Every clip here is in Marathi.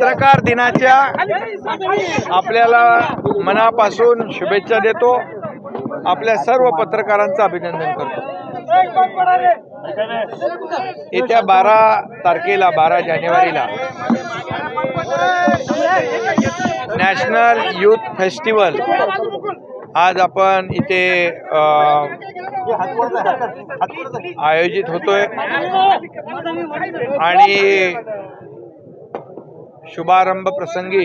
पत्रकार दिनाच्या आपल्याला मनापासून शुभेच्छा देतो. आपल्या सर्व पत्रकारांचं अभिनंदन करतो. येत्या बारा तारखेला बारा जानेवारीला नॅशनल युथ फेस्टिवल. आज आपण इथे अ, आयोजित होतोय. आणि शुभारंभ प्रसंगी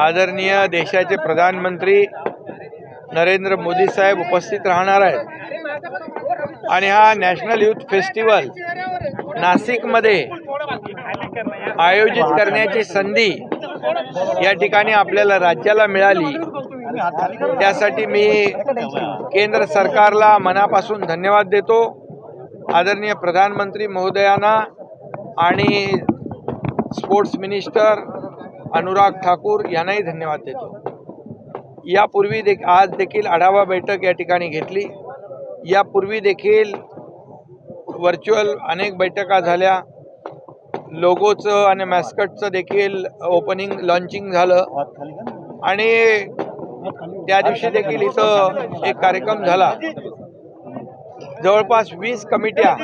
आदरणीय देशाचे प्रधानमंत्री नरेंद्र मोदी साहेब उपस्थित राहणार आहेत. आणि हा नॅशनल युथ फेस्टिवल नाशिकमध्ये आयोजित करण्याची संधी या ठिकाणी आपल्याला राज्याला मिळाली. त्यासाठी मी केंद्र सरकारला मनापासून धन्यवाद देतो. आदरणीय प्रधानमंत्री महोदयांना आणि स्पोर्ट्स मिनिस्टर अनुराग ठाकूर यांनाही धन्यवाद देतो. यापूर्वी देख आज देखील आढावा बैठक या ठिकाणी घेतली. यापूर्वी देखील व्हर्च्युअल अनेक बैठका झाल्या. लोगोचं आणि मॅस्कटचं देखील ओपनिंग लॉन्चिंग झालं. आणि त्या दिवशी देखील इथं एक कार्यक्रम झाला. जवळपास वीस कमिट्या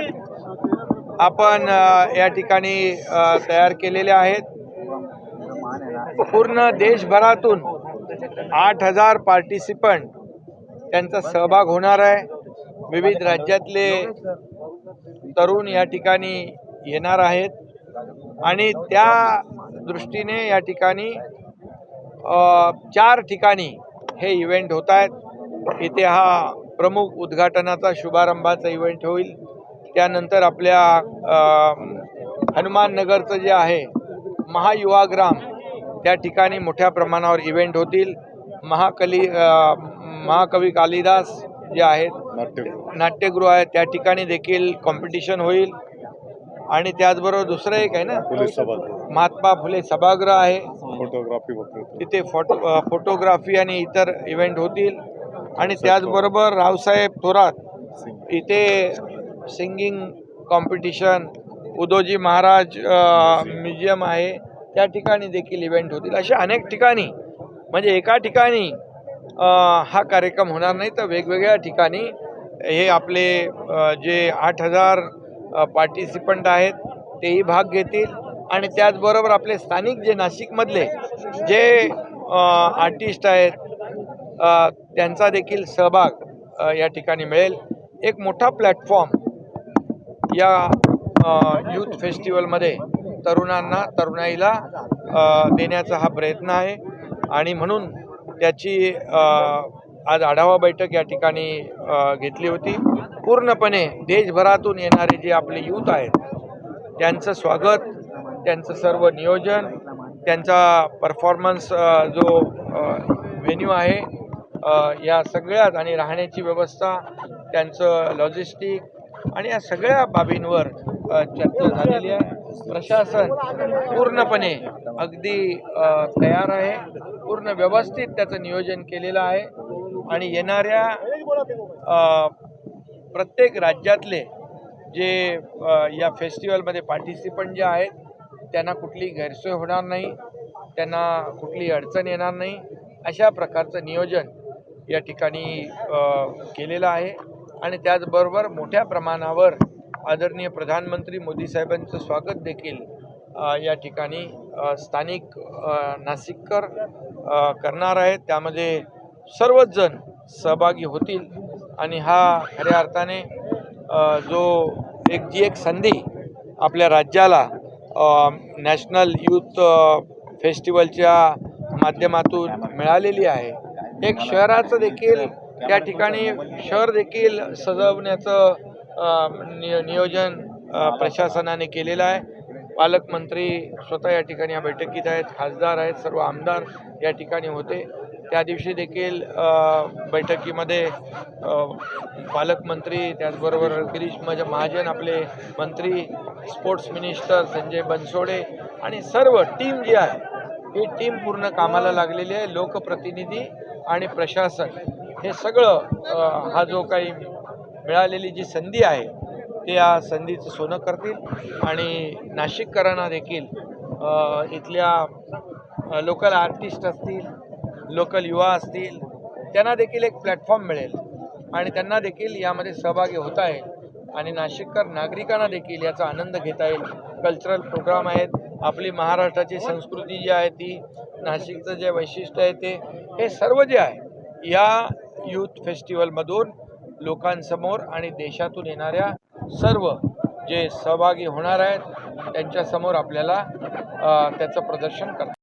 आपण या ठिकाणी तयार केलेले आहेत. पूर्ण देशभरातून आठ हजार पार्टिसिपंट त्यांचा सहभाग होणार आहे. विविध राज्यातले तरुण या ठिकाणी येणार आहेत. आणि त्या दृष्टीने या ठिकाणी चार ठिकाणी हे इव्हेंट होत आहेत. इथे हा प्रमुख उद्घाटनाचा शुभारंभाचा इव्हेंट होईल. त्यानंतर आपल्या हनुमान नगरचं जे आहे महायुवाग्राम त्या ठिकाणी मोठ्या प्रमाणावर इव्हेंट होतील. महाकली महाकवी कालिदास जे आहेत नाट्यगृह. आहे त्या ठिकाणी देखील कॉम्पिटिशन होईल. आणि त्याचबरोबर दुसरं एक आहे ना महात्मा फुले सभागृह आहे. फोटोग्राफी तिथे फोटो फोटोग्राफी आणि इतर इव्हेंट होतील. आणि त्याचबरोबर रावसाहेब थोरात इथे singing competition Udoji Maharaj museum आहे त्या ठिकाणी देखील इव्हेंट होतील. अशा अनेक ठिकाणी म्हणजे एका ठिकाणी हा कार्यक्रम होणार नाही तर वेगवेगळ्या ठिकाणी हे आपले जे आठ हजार पार्टिसिपंट आहेत तेही भाग घेतील. आणि त्याचबरोबर आपले स्थानिक जे नाशिकमधले जे आर्टिस्ट आहेत त्यांचा देखील सहभाग या ठिकाणी मिळेल. एक मोठा प्लॅटफॉर्म या यूथ फेस्टिवलमध्ये तरुणांना तरुणाईला देण्याचा हा प्रयत्न आहे. आणि म्हणून त्याची आज आढावा बैठक या ठिकाणी घेतली होती. पूर्णपणे देशभरातून येणारे जे आपले यूथ आहेत त्यांचं स्वागत त्यांचं सर्व नियोजन त्यांचा परफॉर्मन्स जो व्हेन्यू आहे या सगळ्यात आणि राहण्याची व्यवस्था त्यांचं लॉजिस्टिक आणि या सगळ्या बाबींवर चर्चा झालेली आहे. प्रशासन पूर्णपणे अगदी तयार आहे. पूर्ण व्यवस्थित त्याचं नियोजन केलेलं आहे. आणि येणाऱ्या प्रत्येक राज्यातले जे या फेस्टिवलमध्ये पार्टिसिपंट जे आहेत त्यांना कुठली गैरसोय होणार नाही. त्यांना कुठली अडचण येणार नाही. अशा प्रकारचं नियोजन या ठिकाणी केलेलं आहे. आणि त्याचबरोबर मोठ्या प्रमाणावर आदरणीय प्रधानमंत्री मोदी साहेबांचं स्वागत देखील या ठिकाणी स्थानिक नाशिककर करणार आहेत. त्यामध्ये सर्वच जण सहभागी होतील आणि हा खऱ्या अर्थाने जो एक जी एक संधी आपल्या राज्याला नॅशनल यूथ फेस्टिवलच्या माध्यमातून मिळालेली आहे. एक शहराचं देखील त्या ठिकाणी शहर देखील सजवण्याचं निय नियोजन प्रशासनाने केलेलं आहे. पालकमंत्री स्वतः या ठिकाणी या बैठकीत आहेत खासदार आहेत सर्व आमदार या ठिकाणी होते. त्या दिवशी देखील बैठकीमध्ये पालकमंत्री त्याचबरोबर गिरीश मज महाजन आपले मंत्री स्पोर्ट्स मिनिस्टर संजय बनसोडे आणि सर्व टीम जी आहे ही टीम पूर्ण कामाला लागलेली आहे. लोकप्रतिनिधी आणि प्रशासन. हे सगळं हा जो काही मिळालेली जी संधी आहे ते या संधीचं सोनं करतील. आणि नाशिककरांना देखील इथल्या लोकल आर्टिस्ट असतील लोकल युवा असतील त्यांना देखील एक प्लॅटफॉर्म मिळेल. आणि त्यांना देखील यामध्ये सहभागी होता येईल. आणि नाशिककर नागरिकांना देखील याचा आनंद घेता येईल. कल्चरल प्रोग्राम आहेत. आपली महाराष्ट्राची संस्कृती जी आहे ती नाशिकचं जे वैशिष्ट्य आहे ते हे सर्व जे आहे या यूथ फेस्टिवलमधून लोकांसमोर आणि देशातून येणाऱ्या सर्व जे सहभागी होणार आहेत त्यांच्यासमोर आपल्याला त्याचं प्रदर्शन करतात